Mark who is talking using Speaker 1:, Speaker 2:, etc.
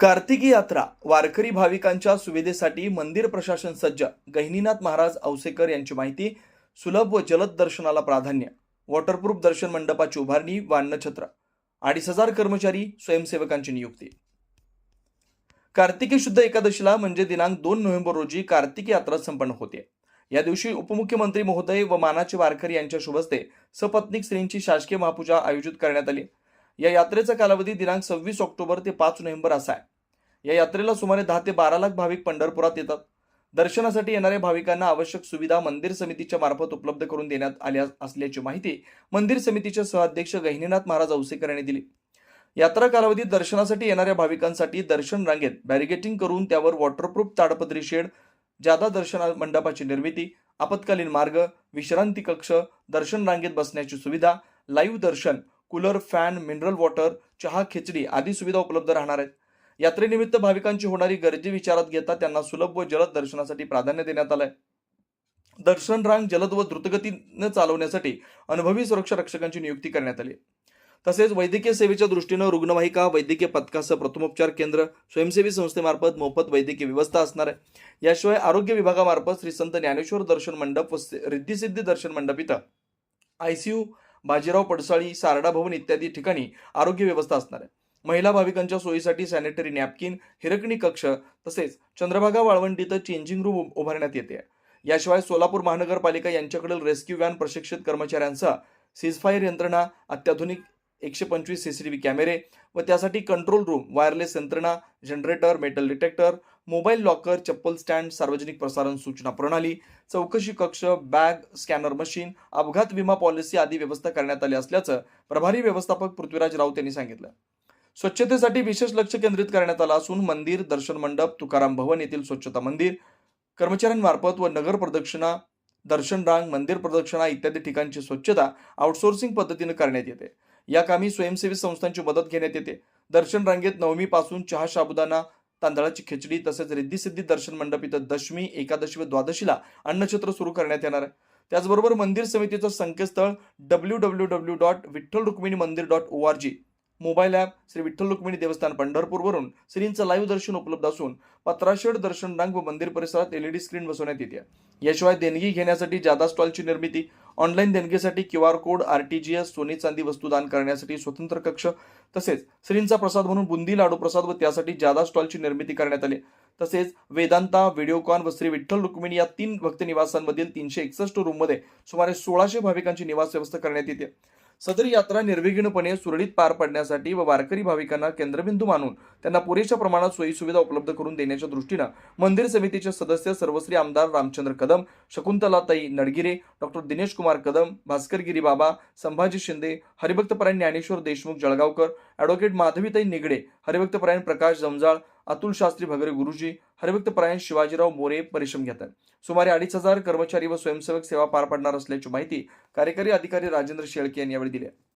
Speaker 1: कार्तिकी यात्रा वारकरी भाविकांच्या सुविधेसाठी मंदिर प्रशासन सज्ज. गहिनीनाथ महाराज औसेकर यांची माहिती. सुलभ व जलद दर्शनाला प्राधान्य. वॉटरप्रूफ दर्शन मंडपाची उभारणी व अन्नछत्र अडीच हजार कर्मचारी स्वयंसेवकांची नियुक्ती. कार्तिकी शुद्ध एकादशीला म्हणजे दिनांक दोन नोव्हेंबर रोजी कार्तिकी यात्रा संपन्न होते. या दिवशी उपमुख्यमंत्री महोदय व मानाचे वारकरी यांच्या शुभस्ते सपत्निक स्त्रींची शासकीय महापूजा आयोजित करण्यात आली. या यात्रेचा कालावधी दिनांक सव्वीस ऑक्टोबर ते पाच नोव्हेंबर असा आहे. या यात्रेला सुमारे दहा ते बारा लाख भाविक पंढरपुरात येतात. दर्शनासाठी येणाऱ्या भाविकांना आवश्यक सुविधा मंदिर समितीच्या मार्फत उपलब्ध करून देण्यात आल्या असल्याची माहिती मंदिर समितीचे सहअध्यक्ष गहिनीनाथ महाराज औसेकर यांनी दिली. यात्रा कालावधीत दर्शनासाठी येणाऱ्या भाविकांसाठी दर्शन रांगेत बॅरिगेटिंग करून त्यावर वॉटरप्रूफ ताडपत्री शेड जादा दर्शन मंडपाची निर्मिती आपत्कालीन मार्ग विश्रांती कक्ष दर्शन रांगेत बसण्याची सुविधा लाईव्ह दर्शन कूलर फॅन मिनरल वॉटर चहा खिचडी आदी सुविधा उपलब्ध राहणार आहेत. यात्रेनिमित्त भाविकांची होणारी गर्दी विचारात घेता त्यांना सुलभ व जलद दर्शनासाठी प्राधान्य देण्यात आलंय. दर्शन रांग जलद व द्रुतगतीनं चालवण्यासाठी अनुभवी सुरक्षा रक्षकांची नियुक्ती करण्यात आली. तसेच वैद्यकीय सेवेच्या दृष्टीनं रुग्णवाहिका वैद्यकीय पथकासह प्रथमोपचार केंद्र स्वयंसेवी संस्थेमार्फत मोफत वैद्यकीय व्यवस्था असणार आहे. याशिवाय आरोग्य विभागामार्फत श्री संत ज्ञानेश्वर दर्शन मंडप व रिद्धिसिद्धी दर्शन मंडप इथं आयसीयू बाजीराव पडसाळी सारडा भवन इत्यादी ठिकाणी आरोग्य व्यवस्था असणार आहे. महिला भाविकांच्या सोयीसाठी सॅनिटरी नॅपकिन हिरकणी कक्ष तसेच चंद्रभागा वाळवंट इथं चेंजिंग रूम उभारण्यात येते. याशिवाय सोलापूर महानगरपालिका यांच्याकडील रेस्क्यू व्हॅन प्रशिक्षित कर्मचाऱ्यांसह सीजफायर यंत्रणा अत्याधुनिक एकशे पंचवीस सी सी टी व्ही कॅमेरे व त्यासाठी कंट्रोल रूम वायरलेस यंत्रणा generator metal detector mobile locker chappal stand सार्वजनिक प्रसारण सूचना प्रणाली चौकशी कक्ष बॅग स्कॅनर मशीन अपघात विमा पॉलिसी आदी व्यवस्था करण्यात आली असल्याचं प्रभारी व्यवस्थापक पृथ्वीराज राऊत यांनी सांगितलं. स्वच्छतेसाठी विशेष लक्ष केंद्रित करण्यात आलं असून मंदिर दर्शन मंडप तुकाराम भवन येथील स्वच्छता मंदिर कर्मचाऱ्यांमार्फत व नगर प्रदक्षिणा दर्शन रांग मंदिर प्रदक्षिणा इत्यादी ठिकाणची स्वच्छता आउटसोर्सिंग पद्धतीने करण्यात येते. या कामी स्वयंसेवी संस्थांची मदत घेण्यात येते. दर्शन रांगेत नवमीपासून चहा साबुदाणा तांदळाची खिचडी तसेच रिद्धिसिद्धी दर्शन मंडप इथं दशमी एकादशी व द्वादशीला अन्नछत्र सुरू करण्यात येणार आहे. त्याचबरोबर मंदिर समितीचं संकेतस्थळ W W W dot Vitthal Rukmini Mandir dot O R G mobile app Shri Vitthal Rukmini देवस्थान पंढरपूरवरून श्रींचं लाईव्ह दर्शन उपलब्ध असून पत्राशेड दर्शन रांग व मंदिर परिसरात एलईडी स्क्रीन बसवण्यात येते. याशिवाय देणगी घेण्यासाठी जादा स्टॉलची निर्मिती online देणगीसाठी Q R code R T G S सोने चांदी वस्तू दान करण्यासाठी स्वतंत्र कक्ष तसेच श्रींचा प्रसाद म्हणून बुंदी लाडू प्रसाद व त्यासाठी जादा स्टॉलची निर्मिती करण्यात आली. तसेच वेदांता व्हिडिओकॉन व श्री विठ्ठल रुक्मिणी या तीन भक्त निवासांमधील तीनशे एकसष्ट रूममध्ये सुमारे सोळाशे भाविकांची निवास व्यवस्था करण्यात येते. सदरी यात्रा निर्विघ्नपणे सुरळीत पार पडण्यासाठी व वारकरी भाविकांना केंद्रबिंदू मानून त्यांना पुरेशा प्रमाणात सोयीसुविधा उपलब्ध करून देण्याच्या दृष्टीनं मंदिर समितीचे सदस्य सर्वश्री आमदार रामचंद्र कदम शकुंतलाताई नडगिरे डॉक्टर दिनेश कुमार कदम भास्करगिरी बाबा संभाजी शिंदे हरिभक्तपरायण ज्ञानेश्वर देशमुख जळगावकर ॲडव्होकेट माधवीताई निगडे हरिभक्तपरायण प्रकाश जमजाळ अतुल शास्त्री भगरे गुरुजी हरिभक्तपरायण शिवाजीराव मोरे परिश्रम घेतात. सुमारे अडीच हजार कर्मचारी व स्वयंसेवक सेवा पार पाडणार असल्याची माहिती कार्यकारी अधिकारी राजेंद्र शेळके यांनी यावेळी दिली